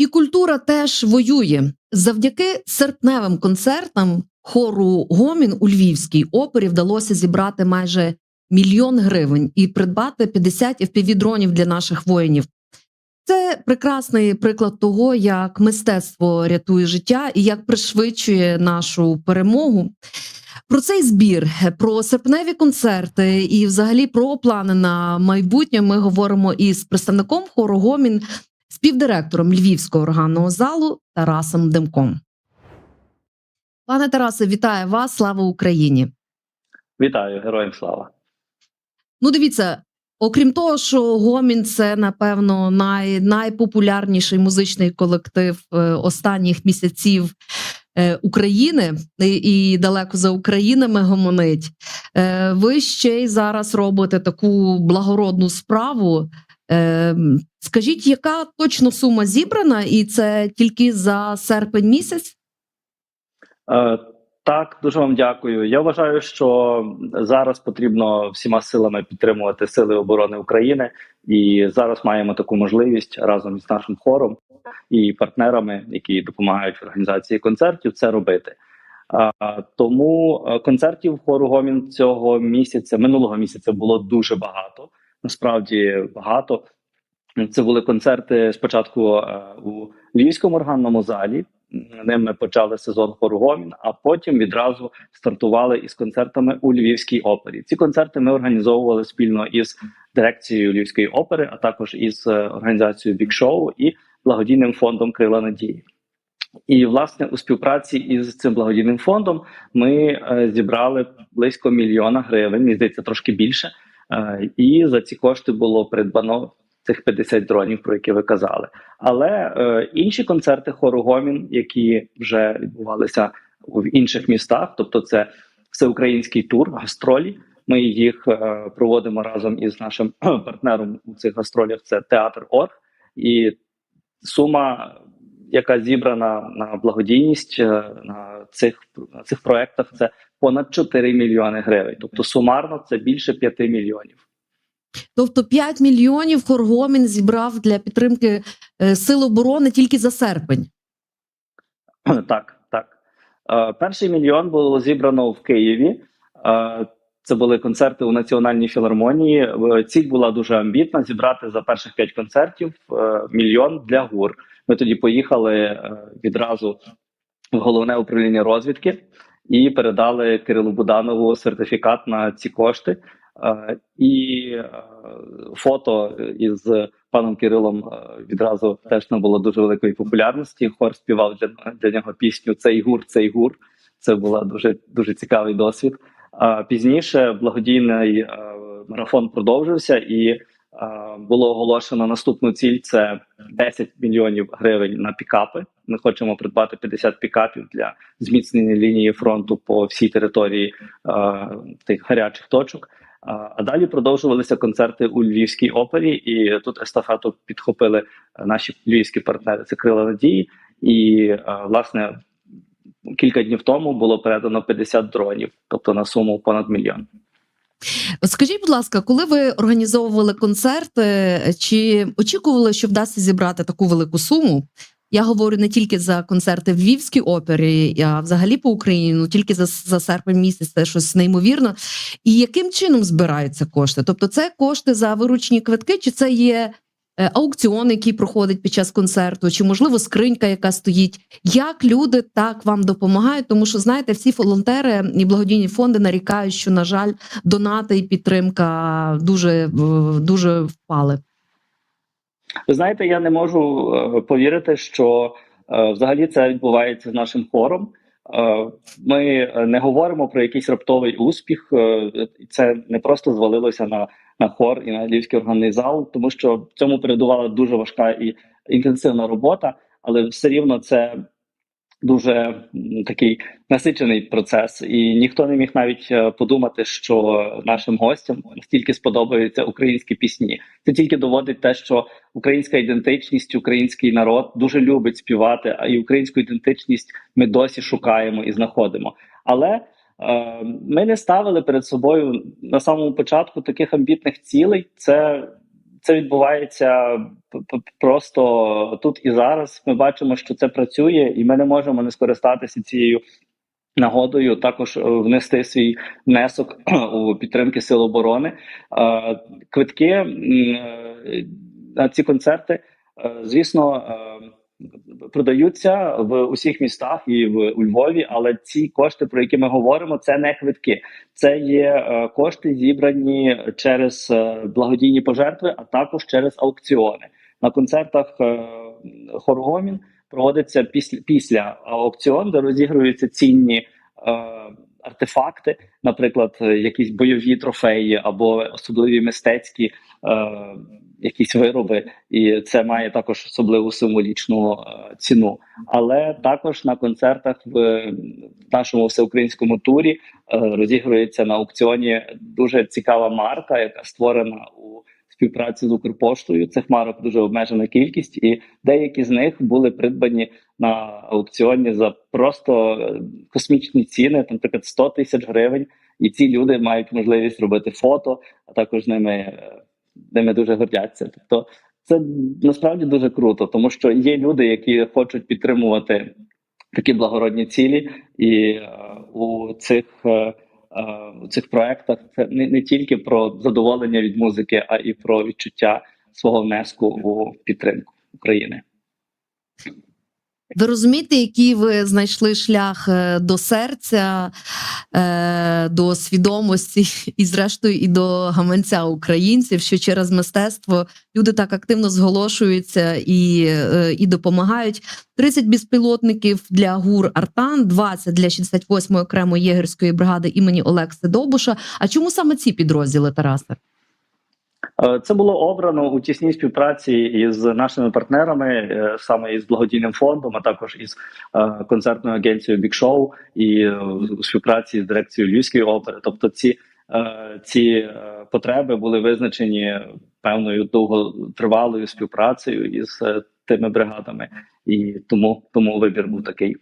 І культура теж воює завдяки серпневим концертам хору Гомін у Львівській опері вдалося зібрати майже мільйон гривень і придбати 50 FPV-дронів для наших воїнів. Це прекрасний приклад того, як мистецтво рятує життя і як пришвидшує нашу перемогу. Про цей збір, про серпневі концерти і, взагалі, про плани на майбутнє ми говоримо із представником хору Гомін, співдиректором Львівського органного залу Тарасом Демком. Пане Тарасе, вітаю вас! Слава Україні! Вітаю, героям слава. Ну, дивіться, окрім того, що Гомін це напевно най, найпопулярніший музичний колектив е, останніх місяців е, України і, далеко за Українами гомонить. Е, ви ще й зараз робите таку благородну справу. Е, скажіть, яка точно сума зібрана, і це тільки за серпень місяць? Е, так, дуже вам дякую. Я вважаю, що зараз потрібно всіма силами підтримувати сили оборони України, і зараз маємо таку можливість разом із нашим хором і партнерами, які допомагають в організації концертів, це робити. А, тому е, концертів хору Гомін цього місяця, минулого місяця, було дуже багато. Насправді багато. Це були концерти спочатку е, у Львівському органному залі. Ним ми почали сезон хору Гомін, а потім відразу стартували із концертами у Львівській опері. Ці концерти ми організовували спільно із дирекцією Львівської опери, а також із е, організацією Бік Шоу і благодійним фондом Крила Надії. І власне у співпраці із цим благодійним фондом ми е, зібрали близько мільйона гривень. Мені здається, трошки більше. І за ці кошти було придбано цих 50 дронів, про які ви казали. Але е, інші концерти хору Гомін, які вже відбувалися в інших містах, тобто це всеукраїнський тур, гастролі. Ми їх е, проводимо разом із нашим партнером у цих гастролях. Це театр Орг, і сума, яка зібрана на благодійність е, на цих на цих проектах, це понад 4 мільйони гривень. Тобто сумарно це більше 5 мільйонів. Тобто 5 мільйонів Хоргомін зібрав для підтримки е, сил оборони тільки за серпень. Так, так. Е, перший мільйон було зібрано в Києві. Е, це були концерти у Національній філармонії. Ціль була дуже амбітна: зібрати за перших п'ять концертів мільйон для ГУР. Ми тоді поїхали відразу в головне управління розвідки і передали Кирилу Буданову сертифікат на ці кошти. Е, І е, фото із паном Кирилом е, відразу теж набуло дуже великої популярності. Хор співав для, для нього пісню Цей гур, цей гур. Це була дуже дуже цікавий досвід. Пізніше благодійний марафон продовжився і було оголошено наступну ціль: це 10 мільйонів гривень на пікапи. Ми хочемо придбати 50 пікапів для зміцнення лінії фронту по всій території тих гарячих точок. А далі продовжувалися концерти у Львівській опері, і тут естафету підхопили наші львівські партнери. Це Крила Надії, і е, власне кілька днів тому було передано 50 дронів, тобто на суму понад мільйон. Скажіть, будь ласка, коли ви організовували концерти, чи очікували, що вдасться зібрати таку велику суму? Я говорю не тільки за концерти в Львівській опері, а взагалі по Україні, ну тільки за, за серпень місяць це щось неймовірно. І яким чином збираються кошти? Тобто, це кошти за виручні квитки, чи це є е, аукціон, який проходить під час концерту, чи можливо скринька, яка стоїть? Як люди так вам допомагають? Тому що знаєте, всі волонтери і благодійні фонди нарікають, що на жаль, донати і підтримка дуже дуже впали. Ви знаєте, я не можу е, повірити, що е, взагалі це відбувається з нашим хором. Е, ми не говоримо про якийсь раптовий успіх. Це не просто звалилося на, на хор і на львівський органний зал, тому що цьому передувала дуже важка і інтенсивна робота, але все рівно це дуже такий насичений процес, і ніхто не міг навіть е, подумати, що нашим гостям настільки сподобаються українські пісні. Це тільки доводить те, що українська ідентичність, український народ дуже любить співати, а і українську ідентичність ми досі шукаємо і знаходимо. Але е, ми не ставили перед собою на самому початку таких амбітних цілей. Це це відбувається просто тут і зараз. Ми бачимо, що це працює, і ми не можемо не скористатися цією нагодою. Також е, внести свій внесок у підтримки сил оборони. Е, Квитки е, на ці концерти, звісно. Продаються в усіх містах і в у Львові, але ці кошти, про які ми говоримо, це не квитки. Це є е, кошти зібрані через е, благодійні пожертви, а також через аукціони. На концертах е, хору проводиться після після аукціон, де розігруються цінні артефакти, наприклад, якісь бойові трофеї або особливі мистецькі е, якісь вироби, і це має також особливу символічну е, ціну. Але також на концертах в нашому всеукраїнському турі е, розігрується на аукціоні дуже цікава марка, яка створена у співпраці з Укрпоштою. Цих марок дуже обмежена кількість, і деякі з них були придбані на аукціоні за просто е, космічні ціни, там, наприклад, 100 тисяч гривень. І ці люди мають можливість робити фото, а також ними, е, ними дуже гордяться. Тобто це насправді дуже круто, тому що є люди, які хочуть підтримувати такі благородні цілі, і е, у цих е, е, у цих проектах це не, не тільки про задоволення від музики, а і про відчуття свого внеску у підтримку України. Ви розумієте, який ви знайшли шлях е, до серця, е, до свідомості і, зрештою, і до гаманця українців, що через мистецтво люди так активно зголошуються і, е, і допомагають. 30 безпілотників для ГУР Артан, 20 для 68-ї окремої єгерської бригади імені Олекси Довбуша. А чому саме ці підрозділи, Тарасе? Е, Це було обрано у тісній співпраці із нашими партнерами, е, саме із благодійним фондом, а також із е, концертною агенцією Big Show і у співпраці з дирекцією Львівської опери. Тобто, ці, ці потреби були визначені певною довготривалою співпрацею із тими бригадами, і тому, тому вибір був такий.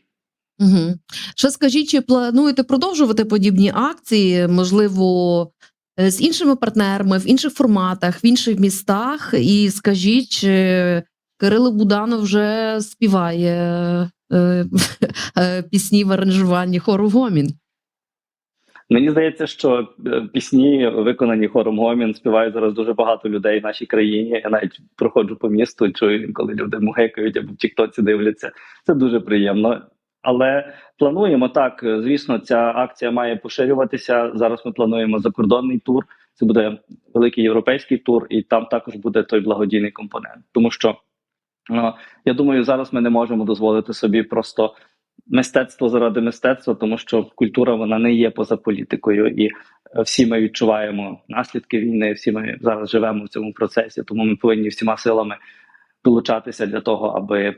Угу. Ще скажіть, чи плануєте продовжувати подібні акції? Можливо, з іншими партнерами в інших форматах, в інших містах? І скажіть, чи Кирило Буданов вже співає е, е, пісні в аранжуванні хору Гомін? Мені здається, що е, пісні, виконані хором Гомін, співають зараз дуже багато людей в нашій країні. Я навіть проходжу по місту, чую, коли люди мугикають або в Тіктоці дивляться. Це дуже приємно. Але плануємо так. е, Звісно, ця акція має поширюватися. Зараз ми плануємо закордонний тур. Це буде великий європейський тур, і там також буде той благодійний компонент. Тому що е, я думаю, зараз ми не можемо дозволити собі просто мистецтво заради мистецтва, тому що культура вона не є поза політикою, і е, всі ми відчуваємо наслідки війни. Всі ми зараз живемо в цьому процесі, тому ми повинні всіма силами долучатися для того, аби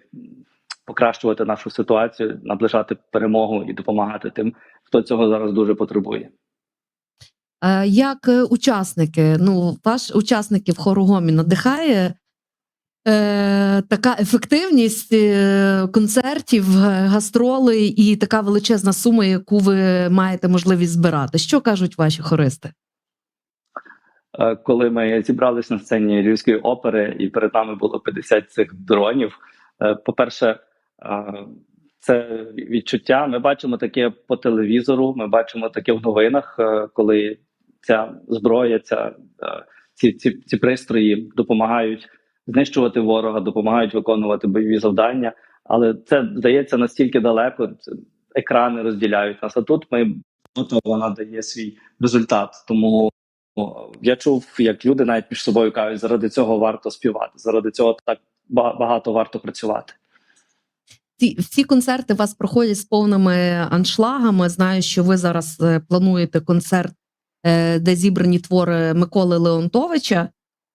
покращувати нашу ситуацію, наближати перемогу і допомагати тим, хто цього зараз дуже потребує. Е, Як е, учасники, ну, ваш учасників хору Гомін надихає е, така ефективність е, концертів, га- гастролей і така величезна сума, яку ви маєте можливість збирати. Що кажуть ваші хористи? Коли ми зібрались на сцені Львівської опери, і перед нами було 50 цих дронів. е, По-перше, е, це відчуття. Ми бачимо таке по телевізору. Ми бачимо таке в новинах, е, коли ця зброя, ця е, ці, ці, ці пристрої допомагають знищувати ворога, допомагають виконувати бойові завдання. Але це здається настільки далеко. Екрани розділяють нас. А тут ми от вона дає свій результат. Тому я чув, як люди навіть між собою кажуть, заради цього варто співати, заради цього так ба- багато варто працювати. Ці всі концерти у вас проходять з повними аншлагами. Знаю, що ви зараз е, плануєте концерт, е, де зібрані твори Миколи Леонтовича.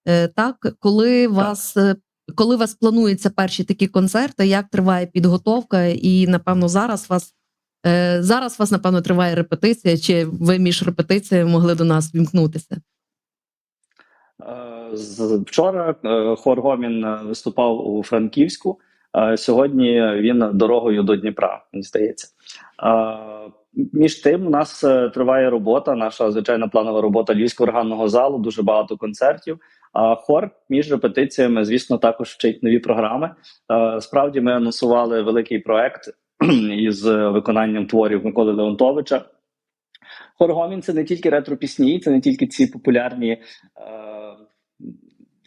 Е, Так, коли вас е, коли вас плануються перші такі концерти, як триває підготовка? І напевно зараз вас зараз вас напевно триває репетиція, чи ви між репетиціями могли до нас вімкнутися? Вчора хор Гомін виступав у Франківську. Е, Сьогодні він дорогою до Дніпра, мені здається. Е, Між тим, у нас е, триває робота, наша звичайна планова робота Львівського органного залу, дуже багато концертів. А хор між репетиціями, звісно, також вчить нові програми. Справді, ми анонсували великий проект із виконанням творів Миколи Леонтовича. Хор Гомін це не тільки ретро-пісні, це не тільки ці популярні е,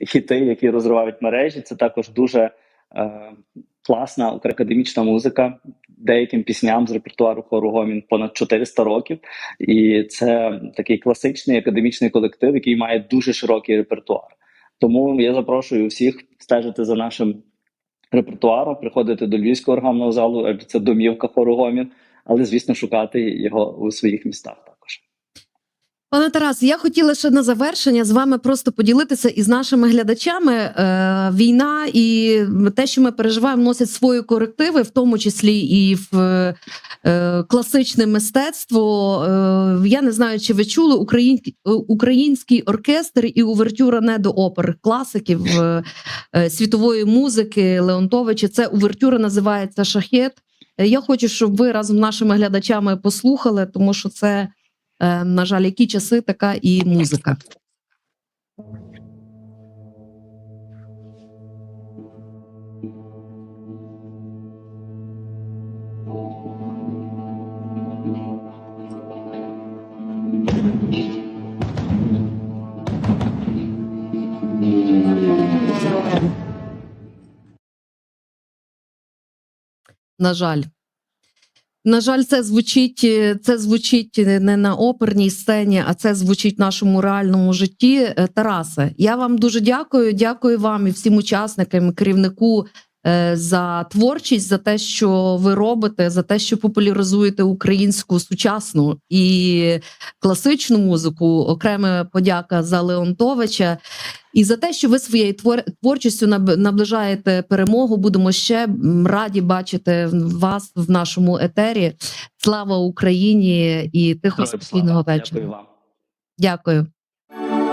хіти, які розривають мережі. Це також дуже класна академічна музика. Деяким пісням з репертуару хору Гомін понад 400 років, і це такий класичний академічний колектив, який має дуже широкий репертуар. Тому я запрошую всіх стежити за нашим репертуаром, приходити до Львівського органного залу, це домівка хору Гомін, але звісно шукати його у своїх містах. Пане Тарас, я хотіла ще на завершення з вами просто поділитися із нашими глядачами. Е, війна і те, що ми переживаємо, носять свої корективи, в тому числі і в е, класичне мистецтво. Е, я не знаю, чи ви чули український, оркестр і увертюра не до опер класиків е, е, світової музики Леонтовича. Це увертюра називається Шахет. Е, Я хочу, щоб ви разом нашими глядачами послухали, тому що це. Е, На жаль, які часи, така і музика. На жаль. На жаль, це звучить, е, це звучить не на оперній сцені, а це звучить в нашому реальному житті. Е, Тарасе, я вам дуже дякую. Дякую вам і всім учасникам, керівнику за творчість, за те, що ви робите, за те, що популяризуєте українську сучасну і класичну музику. Окрема подяка за Леонтовича. І за те, що ви своєю твор- творчістю наб- наближаєте перемогу, будемо ще раді бачити вас в нашому етері. Слава Україні і Героям спокійного вечора. Дякую вам. Дякую.